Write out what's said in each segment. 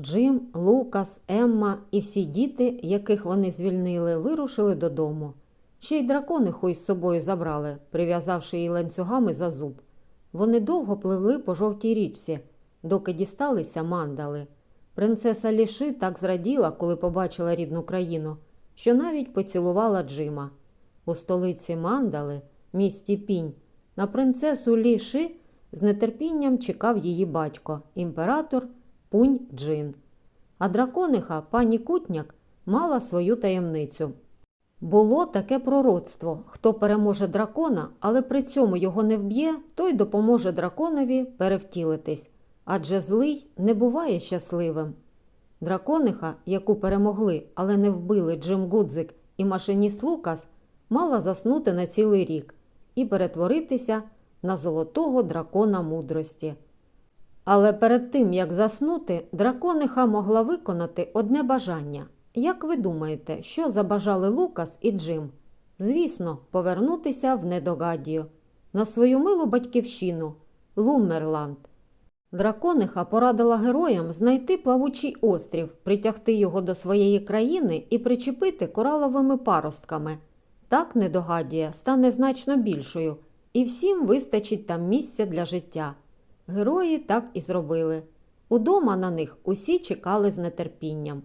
Джим, Лукас, Емма і всі діти, яких вони звільнили, вирушили додому. Ще й дракониху із собою забрали, прив'язавши її ланцюгами за зуб. Вони довго пливли по жовтій річці, доки дісталися мандали. Принцеса Ліши так зраділа, коли побачила рідну країну, що навіть поцілувала Джима. У столиці мандали, місті Пінь, на принцесу Ліши з нетерпінням чекав її батько, імператор Пунь Джин. А дракониха пані Кутняк мала свою таємницю. Було таке пророцтво хто переможе дракона, але при цьому його не вб'є, той допоможе драконові перевтілитись, адже злий не буває щасливим. Дракониха, яку перемогли, але не вбили Джим Гудзик і машиніст Лукас, мала заснути на цілий рік і перетворитися на золотого дракона мудрості. Але перед тим, як заснути, дракониха могла виконати одне бажання. Як ви думаєте, що забажали Лукас і Джим? Звісно, повернутися в Недогадію, на свою милу батьківщину Луммерланд. Дракониха порадила героям знайти плавучий острів, притягти його до своєї країни і причепити кораловими паростками. Так Недогадія стане значно більшою, і всім вистачить там місця для життя. Герої так і зробили. Удома на них усі чекали з нетерпінням.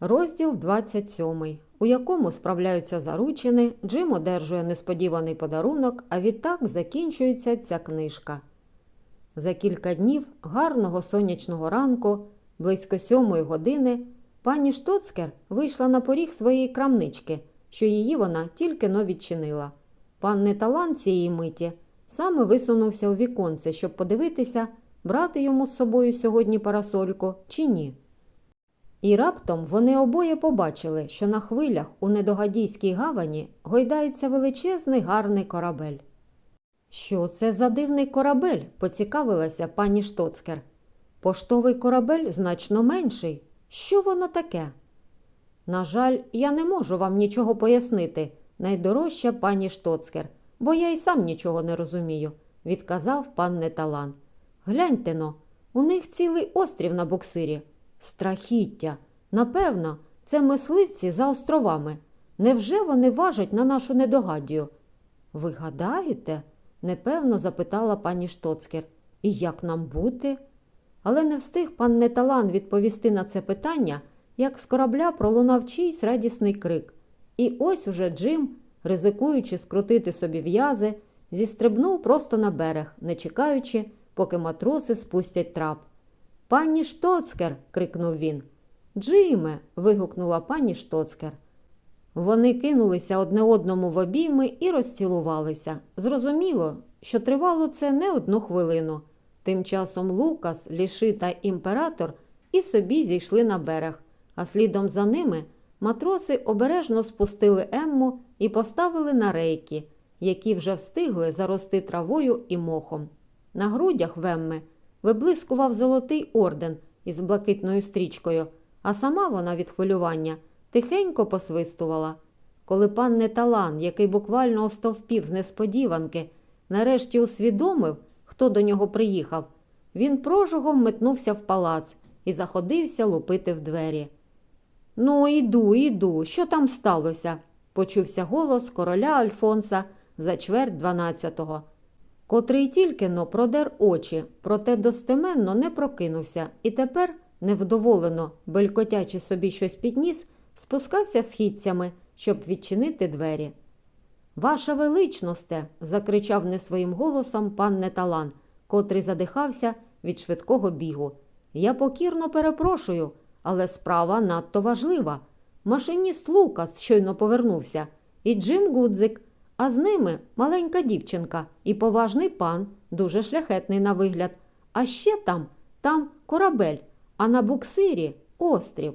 Розділ 27, у якому справляються заручини, Джим одержує несподіваний подарунок, а відтак закінчується ця книжка. За кілька днів гарного сонячного ранку, близько сьомої години, пані Штоцкер вийшла на поріг своєї крамнички, що її вона тільки но відчинила. Пан Неталан цієї миті саме висунувся у віконце, щоб подивитися, брати йому з собою сьогодні парасольку чи ні. І раптом вони обоє побачили, що на хвилях у недогадійській гавані гойдається величезний гарний корабель. Що це за дивний корабель? поцікавилася пані Штоцкер. Поштовий корабель значно менший. Що воно таке? На жаль, я не можу вам нічого пояснити, найдорожча пані Штоцкер, бо я й сам нічого не розумію, відказав пан Неталан. Гляньте но, у них цілий острів на буксирі. Страхіття. Напевно, це мисливці за островами. Невже вони важать на нашу недогадію? Ви гадаєте? непевно запитала пані Штоцкер. І як нам бути? Але не встиг пан Неталан відповісти на це питання, як з корабля пролунав чийсь радісний крик. І ось уже Джим, ризикуючи скрутити собі в'язи, зістрибнув просто на берег, не чекаючи, поки матроси спустять трап. Пані Штоцкер. крикнув він. Джиме. вигукнула пані Штоцкер. Вони кинулися одне одному в обійми і розцілувалися. Зрозуміло, що тривало це не одну хвилину. Тим часом Лукас, Ліши та імператор і собі зійшли на берег, а слідом за ними матроси обережно спустили Емму і поставили на рейки, які вже встигли зарости травою і мохом. На грудях в Емми виблискував золотий орден із блакитною стрічкою, а сама вона від хвилювання тихенько посвистувала. Коли пан Неталан, який буквально остовпів з несподіванки, нарешті усвідомив, хто до нього приїхав, він прожогом метнувся в палац і заходився лупити в двері. Ну, іду, іду, що там сталося? Почувся голос короля Альфонса за чверть дванадцятого котрий тільки но продер очі, проте достеменно не прокинувся і тепер, невдоволено, белькотячи собі щось підніс, спускався східцями, щоб відчинити двері. Ваша величносте. закричав не своїм голосом пан Неталан, котрий задихався від швидкого бігу. Я покірно перепрошую, але справа надто важлива. Машиніст Лукас щойно повернувся, і Джим Гудзик, а з ними маленька дівчинка і поважний пан, дуже шляхетний на вигляд. А ще там, там корабель, а на буксирі острів.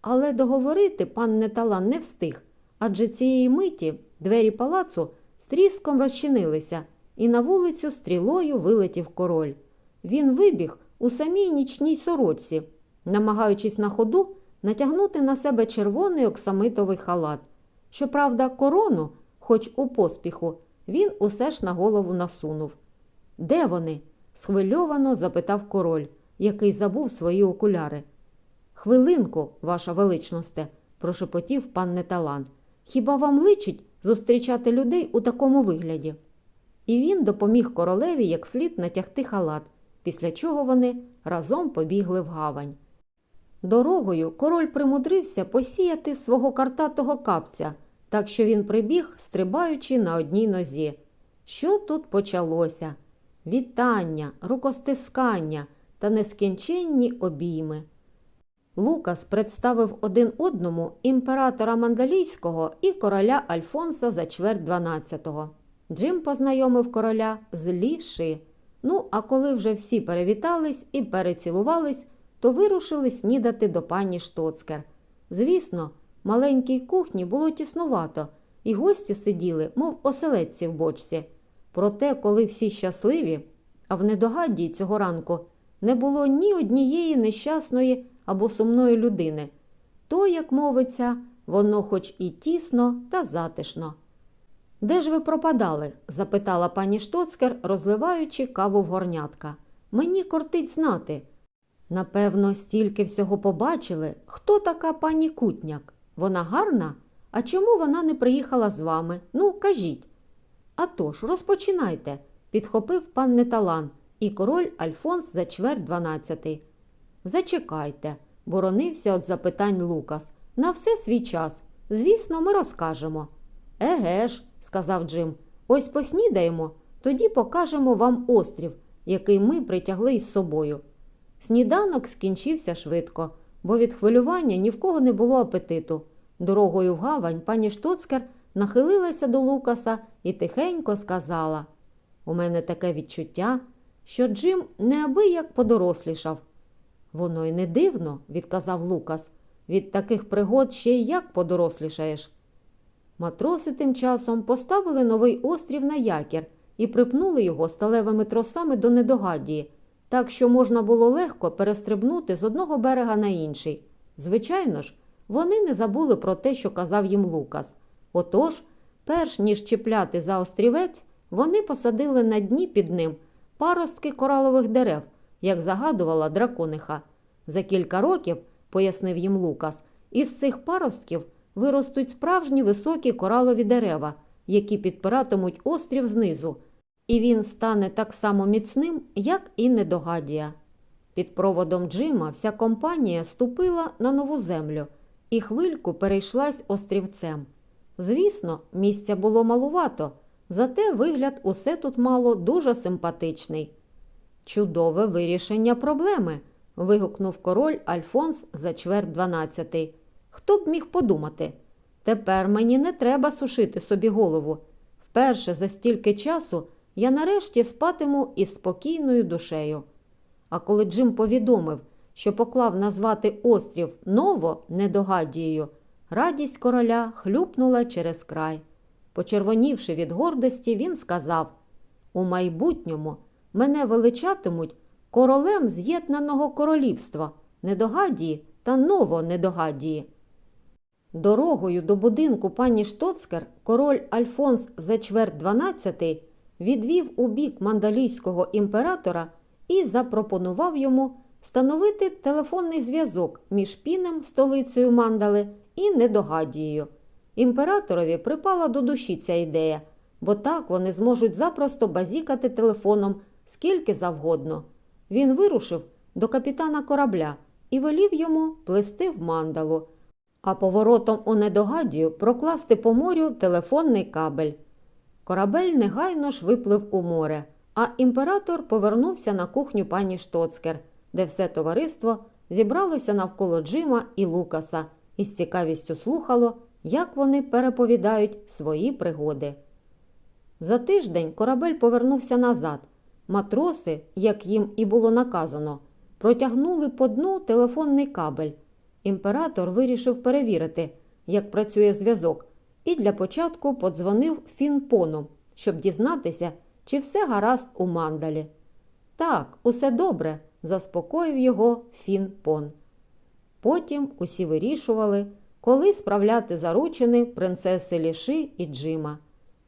Але договорити пан Неталан не встиг, адже цієї миті двері палацу з тріском розчинилися, і на вулицю стрілою вилетів король. Він вибіг у самій нічній сорочці, намагаючись на ходу натягнути на себе червоний оксамитовий халат. Щоправда, корону хоч у поспіху, він усе ж на голову насунув. Де вони? схвильовано запитав король, який забув свої окуляри. Хвилинку, ваша величносте, прошепотів пан Неталан. Хіба вам личить зустрічати людей у такому вигляді? І він допоміг королеві як слід натягти халат, після чого вони разом побігли в гавань. Дорогою король примудрився посіяти свого картатого капця, так що він прибіг, стрибаючи на одній нозі. Що тут почалося? Вітання, рукостискання та нескінченні обійми. Лукас представив один одному імператора Мандалійського і короля Альфонса за чверть 12-го. Джим познайомив короля з Лі Ши. Ну, а коли вже всі перевітались і перецілувались, то вирушили снідати до пані Штоцкер. Звісно, маленькій кухні було тіснувато, і гості сиділи, мов оселедці в бочці. Проте, коли всі щасливі, а в недогадді цього ранку не було ні однієї нещасної або сумної людини, то, як мовиться, воно хоч і тісно та затишно. Де ж ви пропадали? запитала пані Штоцкер, розливаючи каву в горнятка. Мені кортить знати. Напевно, стільки всього побачили. Хто така пані Кутняк? Вона гарна? А чому вона не приїхала з вами? Ну, кажіть. «А тож, розпочинайте, підхопив пан Неталан і король Альфонс за чверть дванадцятий. Зачекайте, боронився від запитань Лукас. На все свій час. Звісно, ми розкажемо. Еге ж, сказав Джим, ось поснідаємо, тоді покажемо вам острів, який ми притягли із собою. Сніданок скінчився швидко, бо від хвилювання ні в кого не було апетиту. Дорогою в гавань пані Штоцкер нахилилася до Лукаса і тихенько сказала: У мене таке відчуття, що Джим неабияк подорослішав. Воно й не дивно, відказав Лукас. Від таких пригод ще й як подорослішаєш. Матроси тим часом поставили новий острів на якір і припнули його сталевими тросами до недогадії, так що можна було легко перестрибнути з одного берега на інший. Звичайно ж, вони не забули про те, що казав їм Лукас. Отож, перш ніж чіпляти за острівець, вони посадили на дні під ним паростки коралових дерев, як загадувала дракониха. За кілька років, пояснив їм Лукас, із цих паростків виростуть справжні високі коралові дерева, які підпиратимуть острів знизу, і він стане так само міцним, як і недогадія. Під проводом Джима вся компанія ступила на нову землю і хвильку перейшлась острівцем. Звісно, місця було малувато, зате вигляд усе тут мало дуже симпатичний. Чудове вирішення проблеми. вигукнув король Альфонс за чверть дванадцятий. Хто б міг подумати? Тепер мені не треба сушити собі голову. Вперше за стільки часу я нарешті спатиму із спокійною душею. А коли Джим повідомив, що поклав назвати острів Ново недогадією, радість короля хлюпнула через край. Почервонівши від гордості, він сказав У майбутньому мене величатимуть королем з'єднаного королівства, недогадії та новонедогадії. Дорогою до будинку пані Штоцкер король Альфонс за чверть 12 відвів у бік мандалійського імператора і запропонував йому встановити телефонний зв'язок між пінем, столицею мандали, і недогадією. Імператорові припала до душі ця ідея, бо так вони зможуть запросто базікати телефоном скільки завгодно. Він вирушив до капітана корабля і велів йому плести в мандалу, а поворотом у недогадію прокласти по морю телефонний кабель. Корабель негайно ж виплив у море, а імператор повернувся на кухню пані Штоцкер, де все товариство зібралося навколо Джима і Лукаса і з цікавістю слухало, як вони переповідають свої пригоди. За тиждень корабель повернувся назад. Матроси, як їм і було наказано, протягнули по дну телефонний кабель. Імператор вирішив перевірити, як працює зв'язок, і для початку подзвонив Фінпону, щоб дізнатися, чи все гаразд у мандалі. Так, усе добре, заспокоїв його Фінпон. Потім усі вирішували, коли справляти заручини принцеси Ліши і Джима.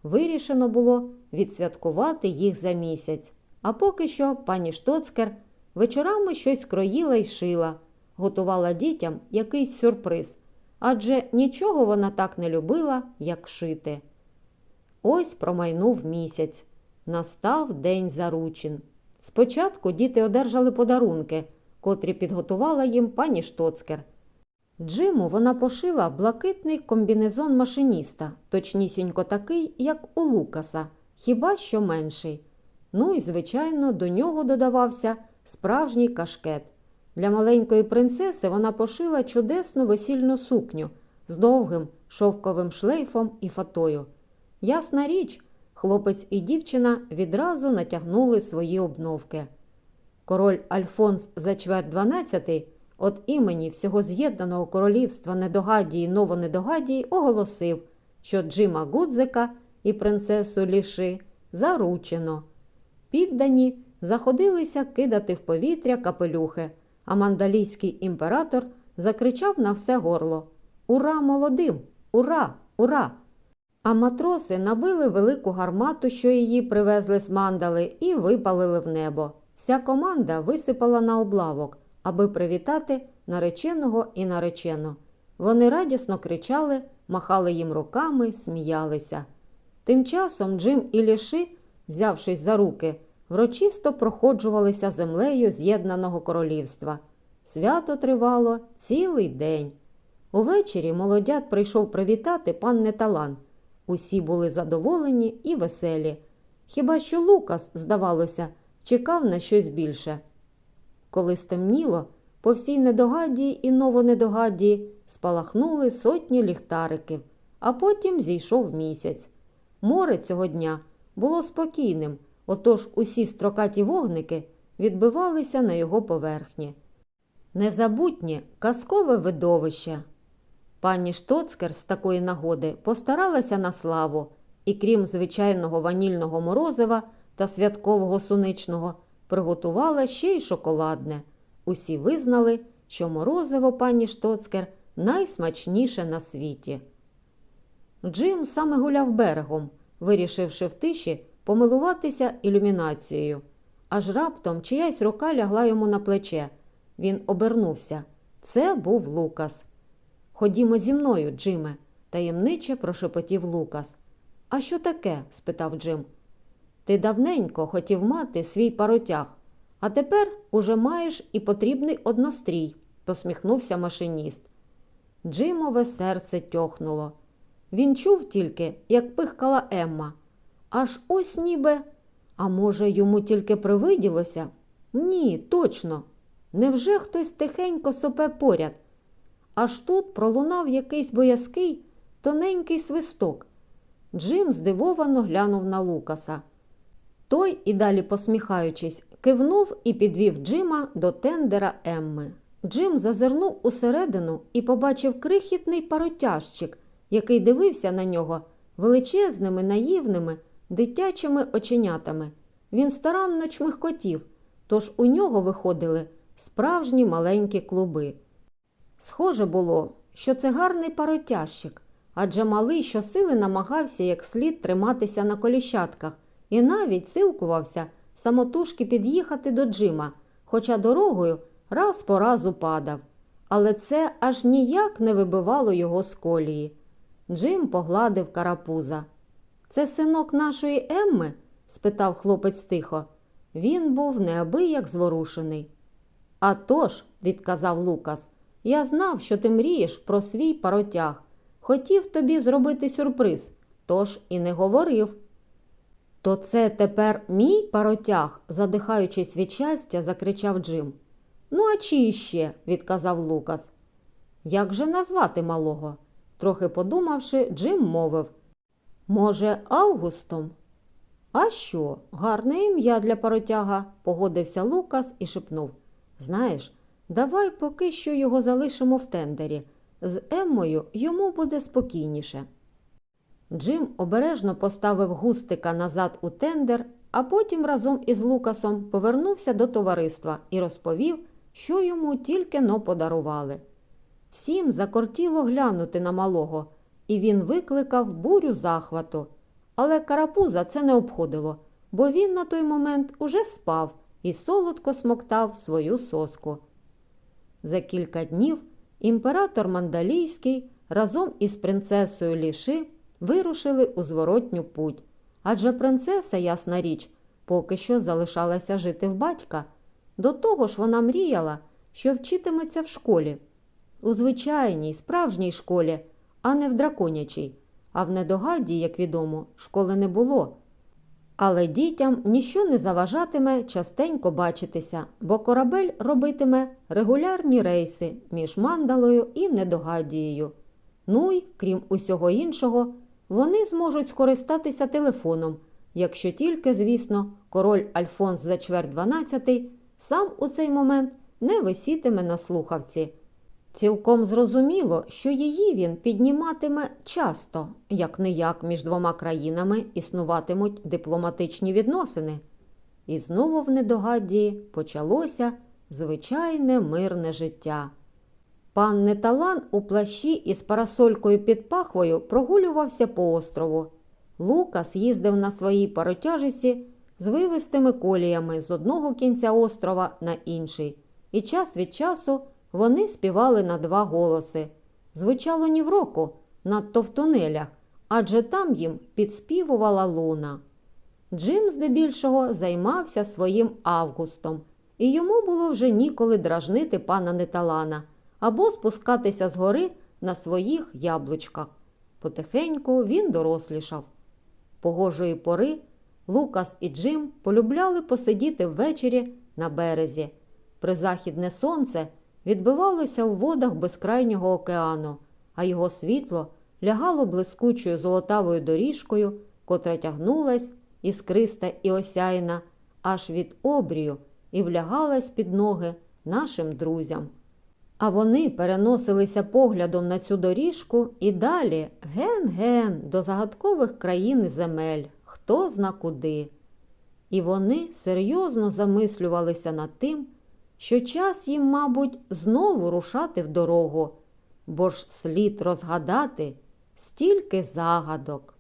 Вирішено було відсвяткувати їх за місяць. А поки що пані Штоцкер вечорами щось кроїла й шила, готувала дітям якийсь сюрприз, адже нічого вона так не любила, як шити. Ось промайнув місяць. Настав день заручин. Спочатку діти одержали подарунки, котрі підготувала їм пані Штоцкер. Джиму вона пошила блакитний комбінезон машиніста, точнісінько такий, як у Лукаса, хіба що менший. Ну і, звичайно, до нього додавався справжній кашкет. Для маленької принцеси вона пошила чудесну весільну сукню з довгим шовковим шлейфом і фатою. Ясна річ, хлопець і дівчина відразу натягнули свої обновки. Король Альфонс за чверть 12 от імені всього з'єднаного королівства Недогадії Новонедогадії оголосив, що Джима Гудзика і принцесу Ліши заручено. Піддані заходилися кидати в повітря капелюхи, а мандалійський імператор закричав на все горло Ура молодим! Ура! Ура! А матроси набили велику гармату, що її привезли з мандали, і випалили в небо. Вся команда висипала на облавок, аби привітати нареченого і наречену. Вони радісно кричали, махали їм руками, сміялися. Тим часом Джим і Ліши, взявшись за руки, врочисто проходжувалися землею з'єднаного королівства. Свято тривало цілий день. Увечері молодят прийшов привітати пан Неталан. Усі були задоволені і веселі. Хіба що Лукас, здавалося, чекав на щось більше. Коли стемніло, по всій недогадії і новонедогадії спалахнули сотні ліхтариків, а потім зійшов місяць. Море цього дня було спокійним, отож усі строкаті вогники відбивалися на його поверхні. Незабутнє казкове видовище. Пані Штоцкер з такої нагоди постаралася на славу і, крім звичайного ванільного морозива та святкового суничного, приготувала ще й шоколадне. Усі визнали, що морозиво пані Штоцкер найсмачніше на світі. Джим саме гуляв берегом, вирішивши в тиші помилуватися ілюмінацією. Аж раптом чиясь рука лягла йому на плече. Він обернувся. Це був Лукас. Ходімо зі мною, Джиме, таємниче прошепотів Лукас. А що таке? спитав Джим. Ти давненько хотів мати свій паротяг, а тепер уже маєш і потрібний однострій, посміхнувся машиніст. Джимове серце тьохнуло. Він чув тільки, як пихкала Емма. Аж ось ніби. А може, йому тільки привиділося? Ні, точно. Невже хтось тихенько сопе поряд? Аж тут пролунав якийсь боязкий, тоненький свисток. Джим здивовано глянув на Лукаса. Той, і далі посміхаючись, кивнув і підвів Джима до тендера Емми. Джим зазирнув усередину і побачив крихітний паротяжчик, який дивився на нього величезними, наївними, дитячими оченятами. Він старанно чмихкотів, тож у нього виходили справжні маленькі клуби. Схоже було, що це гарний паротяжчик, адже малий щосили намагався як слід триматися на коліщатках і навіть силкувався самотужки під'їхати до Джима, хоча дорогою раз по раз упадав. Але це аж ніяк не вибивало його з колії. Джим погладив карапуза. Це синок нашої Емми? спитав хлопець тихо. Він був неабияк зворушений. «А тож», – відказав Лукас, я знав, що ти мрієш про свій паротяг. Хотів тобі зробити сюрприз, тож і не говорив. То це тепер мій паротяг, задихаючись від щастя, закричав Джим. Ну, а чи ще? відказав Лукас. Як же назвати малого? Трохи подумавши, Джим мовив. Може, Августом? А що, гарне ім'я для паротяга, погодився Лукас і шепнув. Знаєш, давай поки що його залишимо в тендері. З Еммою йому буде спокійніше. Джим обережно поставив густика назад у тендер, а потім разом із Лукасом повернувся до товариства і розповів, що йому тільки но подарували. Всім закортіло глянути на малого, і він викликав бурю захвату. Але карапуза це не обходило, бо він на той момент уже спав і солодко смоктав свою соску. За кілька днів імператор Мандалійський разом із принцесою Ліши вирушили у зворотню путь, адже принцеса, ясна річ, поки що залишалася жити в батька. До того ж вона мріяла, що вчитиметься в школі, у звичайній, справжній школі, а не в драконячій. А в недогаді, як відомо, школи не було. Але дітям ніщо не заважатиме частенько бачитися, бо корабель робитиме регулярні рейси між мандалою і недогадією. Ну й, крім усього іншого, вони зможуть скористатися телефоном, якщо тільки, звісно, король Альфонс за чверть 12 сам у цей момент не висітиме на слухавці. Цілком зрозуміло, що її він підніматиме часто, як не як між двома країнами існуватимуть дипломатичні відносини. І знову в недогадді почалося звичайне мирне життя. Пан Неталан у плащі із парасолькою під пахвою прогулювався по острову. Лукас їздив на своїй паротяжиці з вивистими коліями з одного кінця острова на інший, і час від часу вони співали на два голоси. Звучало ні в року, надто в тунелях, адже там їм підспівувала луна. Джим здебільшого займався своїм августом, і йому було вже ніколи дражнити пана Неталана або спускатися з гори на своїх яблучках. Потихеньку він дорослішав. Погожої пори Лукас і Джим полюбляли посидіти ввечері на березі. Призахідне сонце відбивалося у водах безкрайнього океану, а його світло лягало блискучою золотавою доріжкою, котра тягнулась іскриста і осяйна, аж від обрію і влягалась під ноги нашим друзям. А вони переносилися поглядом на цю доріжку і далі ген-ген до загадкових країн і земель, хто зна куди. І вони серйозно замислювалися над тим, що час їм, мабуть, знову рушати в дорогу, бо ж слід розгадати стільки загадок.